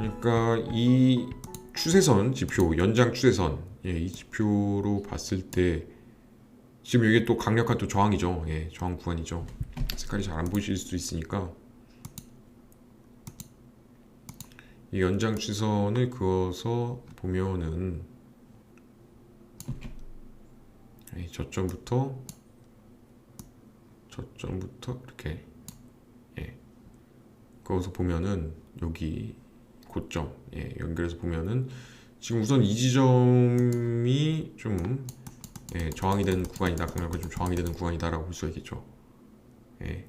아까 이 추세선 지표 연장 추세선 예, 이 지표로 봤을 때 지금 이게 또 강력한 또 저항이죠. 예, 저항 구간이죠. 색깔이 잘 안 보이실 수 있으니까 이 연장 추세선을 그어서 보면은 예, 저점부터 저점부터 이렇게 예, 그어서 보면은 여기 고점 예, 연결해서 보면은 지금 우선 이 지점이 좀 예, 저항이 되는 구간이다. 그러면 좀 저항이 되는 구간이다라고 볼 수가 있겠죠. 예.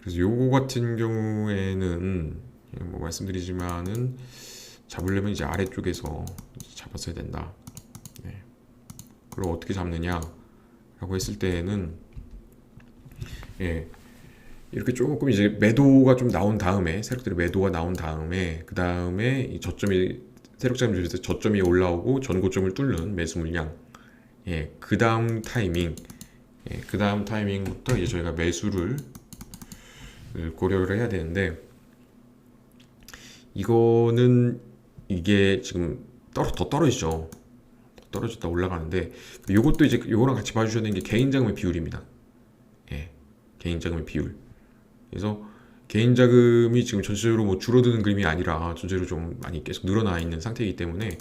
그래서 요거 같은 경우에는 예, 뭐 말씀드리지만은 잡으려면 이제 아래쪽에서 잡았어야 된다. 예. 그럼 어떻게 잡느냐라고 했을 때에는 예. 이렇게 조금 이제 매도가 좀 나온 다음에 세력들의 매도가 나온 다음에 그 다음에 이 저점이 세력자금 조절에서 저점이 올라오고 전고점을 뚫는 매수 물량 예, 그 다음 타이밍 예, 그 다음 타이밍부터 이제 저희가 매수를 고려를 해야 되는데 이거는 이게 지금 떨어 더 떨어지죠 떨어졌다 올라가는데 요것도 이제 요거랑 같이 봐주셔야 되는 게 개인 자금의 비율입니다. 예, 개인 자금의 비율. 그래서 개인 자금이 지금 전체적으로 뭐 줄어드는 그림이 아니라 전체로 좀 많이 계속 늘어나 있는 상태이기 때문에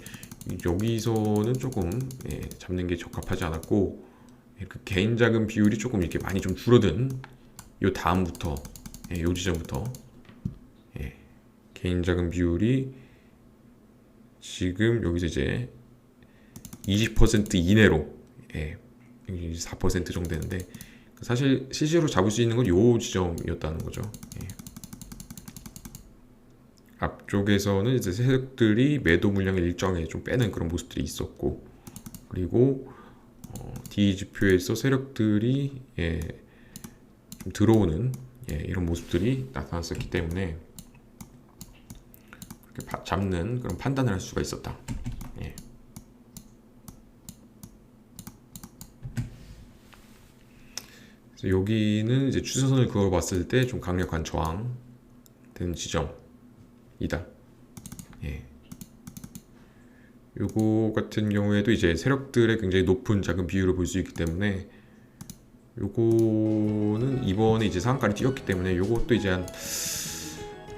여기서는 조금 예, 잡는 게 적합하지 않았고 예, 그 개인 자금 비율이 조금 이렇게 많이 좀 줄어든 요 다음부터 예, 요 지점부터 예, 개인 자금 비율이 지금 여기서 이제 20% 이내로 예, 4% 정도 되는데 사실 실제로 잡을 수 있는 건 요 지점이었다는 거죠. 예. 앞쪽에서는 이제 세력들이 매도 물량을 일정하게 좀 빼는 그런 모습들이 있었고 그리고 어, D 지표에서 세력들이 예, 좀 들어오는 예, 이런 모습들이 나타났었기 때문에 잡는 그런 판단을 할 수가 있었다. 예. 그래서 여기는 이제 추세선을 그어봤을 때 좀 강력한 저항 되는 지점이다. 예. 요거 같은 경우에도 이제 세력들의 굉장히 높은 작은 비율을 볼 수 있기 때문에 요거는 이번에 이제 상한가를 뛰었기 때문에 요것도 이제 한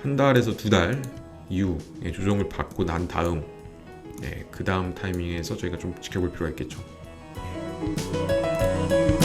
한 달에서 두 달 이후 예, 조정을 받고 난 다음 예, 그 다음 타이밍에서 저희가 좀 지켜볼 필요가 있겠죠. 예.